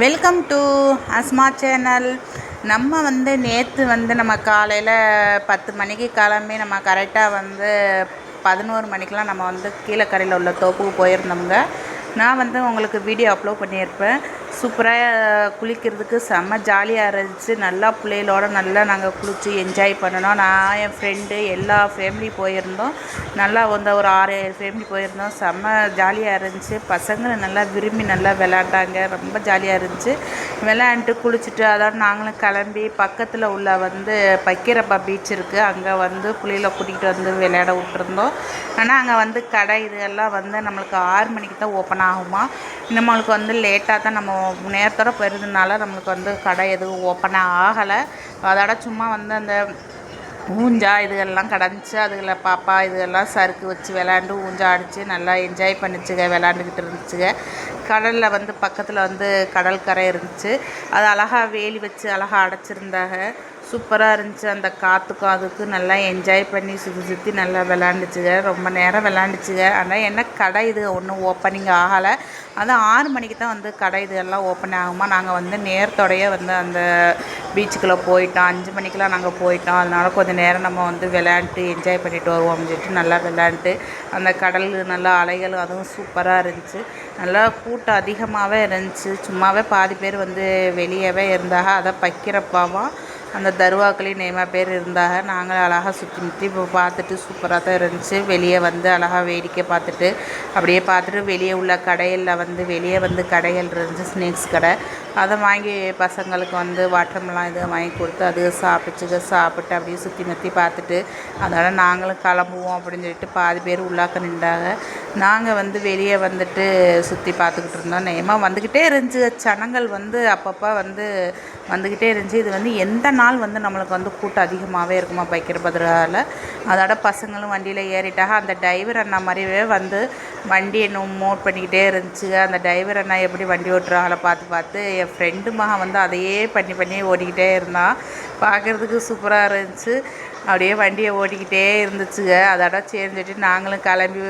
Welcome to Asma channel நம்ம வந்து நேற்று வந்து நம்ம காலையில் பத்து மணிக்கு கிளம்பி நம்ம கரெக்டாக வந்து பதினோரு மணிக்கெலாம் நம்ம வந்து கீழக்கரையில் உள்ள தோப்புக்கு போயிருந்தோங்க நான் வந்து உங்களுக்கு வீடியோ அப்லோட் பண்ணியிருப்பேன். சூப்பராக குளிக்கிறதுக்கு செம்ம ஜாலியாக இருந்துச்சு. நல்லா பிள்ளைகளோட நல்லா நாங்கள் குளித்து என்ஜாய் பண்ணினோம். நான் என் ஃப்ரெண்டு எல்லா ஃபேமிலி போயிருந்தோம். நல்லா வந்து ஒரு ஆறு ஏழு ஃபேமிலி போயிருந்தோம். செம்ம ஜாலியாக இருந்துச்சு. பசங்களை நல்லா விரும்பி நல்லா விளாண்டாங்க ரொம்ப ஜாலியாக இருந்துச்சு. விளாண்டுட்டு குளிச்சுட்டு அதோட நாங்களும் கிளம்பி பக்கத்தில் உள்ள வந்து பக்கீரப்பா பீச் இருக்குது அங்கே வந்து புள்ளைகளை கூட்டிகிட்டு வந்து விளையாட விட்டுருந்தோம். ஆனால் அங்கே வந்து கடை இதெல்லாம் வந்து நம்மளுக்கு ஆறு மணிக்கு தான் ஓப்பன் ஆகுமா. நம்மளுக்கு வந்து லேட்டாக தான் நம்ம நேரத்தோட போயிருந்ததுனால நம்மளுக்கு வந்து கடை எதுவும் ஓப்பனாக ஆகலை. அதோட சும்மா வந்து அந்த ஊஞ்சா இதுகள்லாம் கிடந்துச்சு. அதுகளை பாப்பா இதுகெல்லாம் சறுக்கு வச்சு விளாண்டு ஊஞ்சா அடித்து நல்லா என்ஜாய் பண்ணிச்சுங்க விளாண்டுக்கிட்டு இருந்துச்சுங்க. கடலில் வந்து பக்கத்தில் வந்து கடல் கரை இருந்துச்சு. அது அழகாக வேலி வச்சு அழகாக அடைச்சிருந்தாங்க. சூப்பராக இருந்துச்சு. அந்த காற்றுக்கும் அதுக்கு நல்லா என்ஜாய் பண்ணி சுற்றி சுற்றி நல்லா விளாண்டுச்சுங்க ரொம்ப நேரம் விளாண்டுச்சுங்க ஆனால் என்ன கடை இது? ஒன்றும் ஓப்பனிங் ஆகலை. அது ஆறு மணிக்கு தான் வந்து கடை இது எல்லாம் ஓப்பன் ஆகுமா? நாங்கள் வந்து நேரத்தோடையே வந்து அந்த பீச்சுக்குள்ளே போயிட்டோம். அஞ்சு மணிக்கெலாம் நாங்கள் போயிட்டோம். அதனால் கொஞ்சம் நேரம் நம்ம வந்து விளையாண்டு என்ஜாய் பண்ணிட்டு வருவோம் அப்படின்னு சொல்லிட்டு நல்லா விளையாண்டு அந்த கடல் நல்லா அலைகள் அதுவும் சூப்பராக இருந்துச்சு. நல்லா கூட்டம் அதிகமாகவே இருந்துச்சு. சும்மாவே பாதி பேர் வந்து வெளியவே இருந்தாங்க. அதை பக்கிறப்பாவும் அந்த தருவாக்களையும் நேமா பேர் இருந்தாங்க. நாங்களும் அழகாக சுற்றி முற்றி இப்போ பார்த்துட்டு சூப்பராக தான் இருந்துச்சு. வெளியே வந்து அழகாக வேடிக்கை பார்த்துட்டு அப்படியே பார்த்துட்டு வெளியே உள்ள கடைகளில் வந்து வெளியே வந்து கடைகள் இருந்துச்சு ஸ்நாக்ஸ் கடை. அதை வாங்கி பசங்களுக்கு வந்து வாட்டர்மெலாம் இது வாங்கி கொடுத்து அது சாப்பிட்டுச்சுக்க சாப்பிட்டு அப்படியே சுற்றி நிறுத்தி பார்த்துட்டு அதனால் நாங்களும் கிளம்புவோம் அப்படின்னு சொல்லிட்டு பாதி பேர் உள்ளாக்க நின்றாங்க. நாங்கள் வந்து வெளியே வந்துட்டு சுற்றி பார்த்துக்கிட்டு இருந்தோம். நேமாக வந்துக்கிட்டே இருந்துச்சு. சனங்கள் வந்து அப்பப்போ வந்து வந்துக்கிட்டே இருந்துச்சு. இது வந்து எந்த நாள் வந்து நம்மளுக்கு வந்து கூட்டம் அதிகமாகவே இருக்குமா? பைக்கிற பதிலால் அதோட பசங்களும் வண்டியில் ஏறிட்டாக அந்த டிரைவர் அண்ணா மாதிரியே வந்து வண்டி இன்னும் மோட் பண்ணிக்கிட்டே இருந்துச்சு. அந்த டிரைவர் அண்ணா எப்படி வண்டி ஓட்டுறாங்கள பார்த்து பார்த்து என் ஃப்ரெண்டு மகன் வந்து அதையே பண்ணி பண்ணி ஓடிக்கிட்டே இருந்தான். பார்க்குறதுக்கு சூப்பராக இருந்துச்சு. அப்படியே வண்டியை ஓட்டிக்கிட்டே இருந்துச்சுங்க. அதோட சேர்ந்துட்டு நாங்களும் கிளம்பி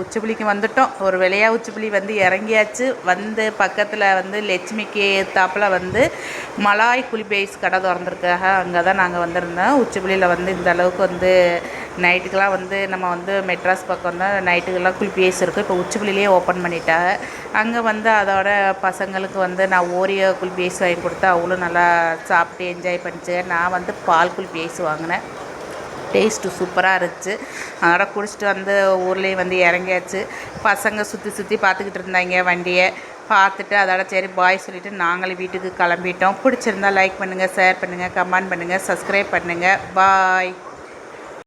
உச்சிப்புளிக்கு வந்துட்டோம். ஒரு விலையாக உச்சிப்புளி வந்து இறங்கியாச்சு. வந்து பக்கத்தில் வந்து லட்சுமிக்கு தாப்பில் வந்து மலாய் குளிபேஸ் கடை திறந்துருக்காக அங்கே தான் நாங்கள் வந்திருந்தோம். உச்சிப்புளியில் வந்து இந்த அளவுக்கு வந்து நைட்டுக்கெலாம் வந்து நம்ம வந்து மெட்ராஸ் பக்கம் தான் நைட்டுக்கெல்லாம் குளிப்பேஸ் இருக்குது இப்போ உச்சிப்புளிலேயே ஓப்பன் பண்ணிட்டாங்க அங்கே வந்து அதோட பசங்களுக்கு வந்து நான் ஓரியோ குளிப்பேஸ் வாங்கி கொடுத்து அவளும் நல்லா சாப்பிட்டு என்ஜாய் பண்ணிச்சு. நான் வந்து பால் குளிப்பேஸ் வாங்கினேன். டேஸ்ட்டு சூப்பராக இருந்துச்சு. அதோட குடிச்சிட்டு வந்து ஊர்லேயும் வந்து இறங்கியாச்சு. பசங்க சுற்றி சுற்றி பார்த்துக்கிட்டு இருந்தாங்க வண்டியை. பார்த்துட்டு அதோட சரி பாய் சொல்லிவிட்டு நாங்களும் வீட்டுக்கு கிளம்பிட்டோம். பிடிச்சிருந்தா லைக் பண்ணுங்கள் ஷேர் பண்ணுங்கள் கமெண்ட் பண்ணுங்கள் சப்ஸ்கிரைப் பண்ணுங்கள் பாய்